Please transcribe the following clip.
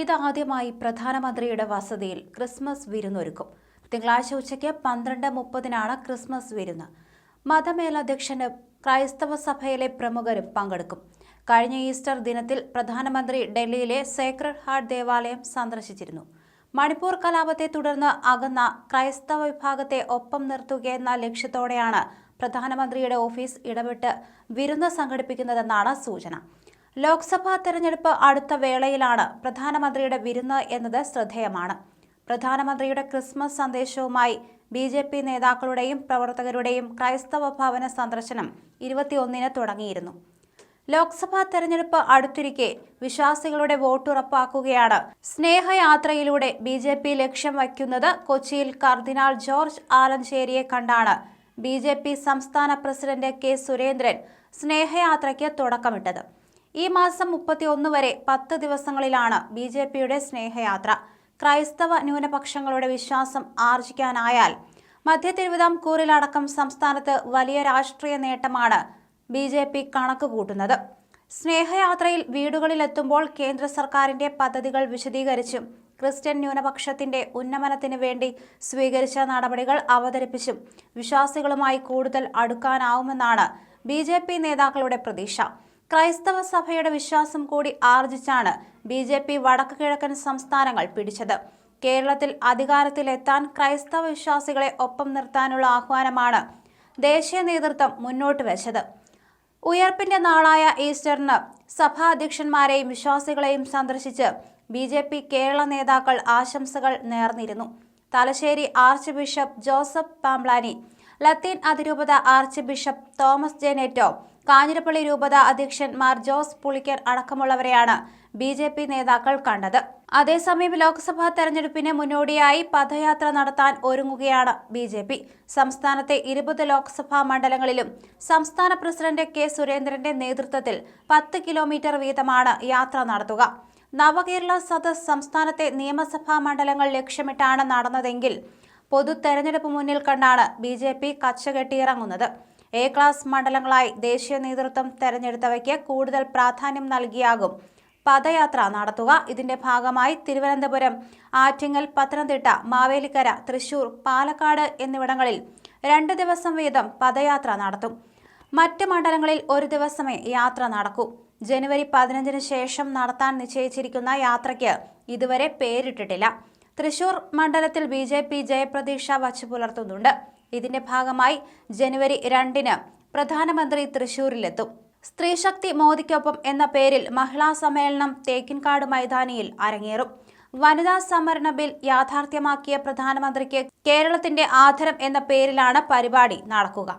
ഇതാദ്യമായി പ്രധാനമന്ത്രിയുടെ വസതിയിൽ ക്രിസ്മസ് വിരുന്നൊരുക്കും. തിങ്കളാഴ്ച ഉച്ചയ്ക്ക് പന്ത്രണ്ട് മുപ്പതിനാണ് ക്രിസ്മസ് വിരുന്ന്. മതമേലധ്യക്ഷന് ക്രൈസ്തവ സഭയിലെ പ്രമുഖരും പങ്കെടുക്കും. കഴിഞ്ഞ ഈസ്റ്റർ ദിനത്തിൽ പ്രധാനമന്ത്രി ഡൽഹിയിലെ സേക്രഡ് ഹാർട്ട് ദേവാലയം സന്ദർശിച്ചിരുന്നു. മണിപ്പൂർ കലാപത്തെ തുടർന്ന് അകന്ന ക്രൈസ്തവ വിഭാഗത്തെ ഒപ്പം നിർത്തുകയെന്ന ലക്ഷ്യത്തോടെയാണ് പ്രധാനമന്ത്രിയുടെ ഓഫീസ് ഇടപെട്ട് വിരുന്ന് സംഘടിപ്പിക്കുന്നതെന്നാണ് സൂചന. ലോക്സഭാ തെരഞ്ഞെടുപ്പ് അടുത്ത വേളയിലാണ് പ്രധാനമന്ത്രിയുടെ വിരുന്ന് എന്നത് ശ്രദ്ധേയമാണ്. പ്രധാനമന്ത്രിയുടെ ക്രിസ്മസ് സന്ദേശവുമായി ബി ജെ പി നേതാക്കളുടെയും പ്രവർത്തകരുടെയും ക്രൈസ്തവ ഭവന സന്ദർശനം ഇരുപത്തിയൊന്നിന് തുടങ്ങിയിരുന്നു. ലോക്സഭാ തെരഞ്ഞെടുപ്പ് അടുത്തിരിക്കെ വിശ്വാസികളുടെ വോട്ടുറപ്പാക്കുകയാണ് സ്നേഹയാത്രയിലൂടെ ബി ജെ പി ലക്ഷ്യം വയ്ക്കുന്നത് കൊച്ചിയിൽ കർദിനാൾ ജോർജ് ആലഞ്ചേരിയെ കണ്ടാണ്. ബി ജെ പി സംസ്ഥാന പ്രസിഡന്റ് കെ സുരേന്ദ്രൻ സ്നേഹയാത്രയ്ക്ക് തുടക്കമിട്ടത്. ഈ മാസം മുപ്പത്തിയൊന്ന് വരെ പത്ത് ദിവസങ്ങളിലാണ് ബി ജെ പിയുടെ സ്നേഹയാത്ര. ക്രൈസ്തവ ന്യൂനപക്ഷങ്ങളുടെ വിശ്വാസം ആർജിക്കാനായാൽ മധ്യ തിരുവിതാംകൂറിലടക്കം സംസ്ഥാനത്ത് വലിയ രാഷ്ട്രീയ നേട്ടമാണ് ബി ജെ പി കണക്ക് കൂട്ടുന്നത്. സ്നേഹയാത്രയിൽ വീടുകളിലെത്തുമ്പോൾ കേന്ദ്ര സർക്കാരിന്റെ പദ്ധതികൾ വിശദീകരിച്ചും ക്രിസ്ത്യൻ ന്യൂനപക്ഷത്തിന്റെ ഉന്നമനത്തിന് വേണ്ടി സ്വീകരിച്ച നടപടികൾ അവതരിപ്പിച്ചും വിശ്വാസികളുമായി കൂടുതൽ അടുക്കാനാവുമെന്നാണ് ബി നേതാക്കളുടെ പ്രതീക്ഷ. ക്രൈസ്തവ സഭയുടെ വിശ്വാസം കൂടി ആർജിച്ചാണ് ബി ജെ പി വടക്കു കിഴക്കൻ സംസ്ഥാനങ്ങൾ പിടിച്ചത്. കേരളത്തിൽ അധികാരത്തിലെത്താൻ ക്രൈസ്തവ വിശ്വാസികളെ ഒപ്പം നിർത്താനുള്ള ആഹ്വാനമാണ് ദേശീയ നേതൃത്വം മുന്നോട്ട് വെച്ചത്. ഉയർപ്പിന്റെ നാളായ ഈസ്റ്ററിന് സഭാധ്യക്ഷന്മാരെയും വിശ്വാസികളെയും സന്ദർശിച്ച് ബി ജെ പി കേരള നേതാക്കൾ ആശംസകൾ നേർന്നിരുന്നു. Thalassery arch bishop Joseph Pamplany ലത്തീൻ അതിരൂപത ആർച്ച് ബിഷപ്പ് തോമസ് ജെനേറ്റോ കാഞ്ഞിരപ്പള്ളി രൂപത അധ്യക്ഷൻ മാർ ജോസ് പുളിക്കർ അടക്കമുള്ളവരെയാണ് ബി ജെ പി നേതാക്കൾ കണ്ടത്. അതേസമയം ലോക്സഭാ തെരഞ്ഞെടുപ്പിന് മുന്നോടിയായി പദയാത്ര നടത്താൻ ഒരുങ്ങുകയാണ് ബി ജെ പി. സംസ്ഥാനത്തെ ഇരുപത് ലോക്സഭാ മണ്ഡലങ്ങളിലും സംസ്ഥാന പ്രസിഡന്റ് കെ സുരേന്ദ്രന്റെ നേതൃത്വത്തിൽ പത്ത് കിലോമീറ്റർ വീതമാണ് യാത്ര നടത്തുക. നവകേരള സദസ് സംസ്ഥാനത്തെ നിയമസഭാ മണ്ഡലങ്ങൾ ലക്ഷ്യമിട്ടാണ് നടന്നതെങ്കിൽ പൊതു തെരഞ്ഞെടുപ്പ് മുന്നിൽ കണ്ടാണ് ബി ജെ പി കച്ചകെട്ടിയിറങ്ങുന്നത്. എ ക്ലാസ് മണ്ഡലങ്ങളായി ദേശീയ നേതൃത്വം തെരഞ്ഞെടുത്തവയ്ക്ക് കൂടുതൽ പ്രാധാന്യം നൽകിയാകും. പദയാത്ര നടത്തുക ഇതിന്റെ ഭാഗമായി തിരുവനന്തപുരം ആറ്റിങ്ങൽ പത്തനംതിട്ട മാവേലിക്കര തൃശൂർ പാലക്കാട് എന്നിവിടങ്ങളിൽ രണ്ട് ദിവസം വീതം പദയാത്ര നടത്തും. മറ്റ് മണ്ഡലങ്ങളിൽ ഒരു ദിവസമേ യാത്ര നടക്കൂ. ജനുവരി പതിനഞ്ചിന് ശേഷം നടത്താൻ നിശ്ചയിച്ചിരിക്കുന്ന യാത്രയ്ക്ക് ഇതുവരെ പേരിട്ടിട്ടില്ല. തൃശൂർ മണ്ഡലത്തിൽ ബി ജെ പി ജയപ്രതീക്ഷ വച്ചു പുലർത്തുന്നുണ്ട്. ഇതിന്റെ ഭാഗമായി ജനുവരി രണ്ടിന് പ്രധാനമന്ത്രി തൃശൂരിലെത്തും. സ്ത്രീശക്തി മോദിക്കൊപ്പം എന്ന പേരിൽ മഹിളാ സമ്മേളനം തേക്കിൻകാട് മൈതാനിയിൽ അരങ്ങേറും. വനിതാ സംവരണ ബിൽ യാഥാർത്ഥ്യമാക്കിയ പ്രധാനമന്ത്രിക്ക് കേരളത്തിന്റെ ആദരം എന്ന പേരിലാണ് പരിപാടി നടക്കുക.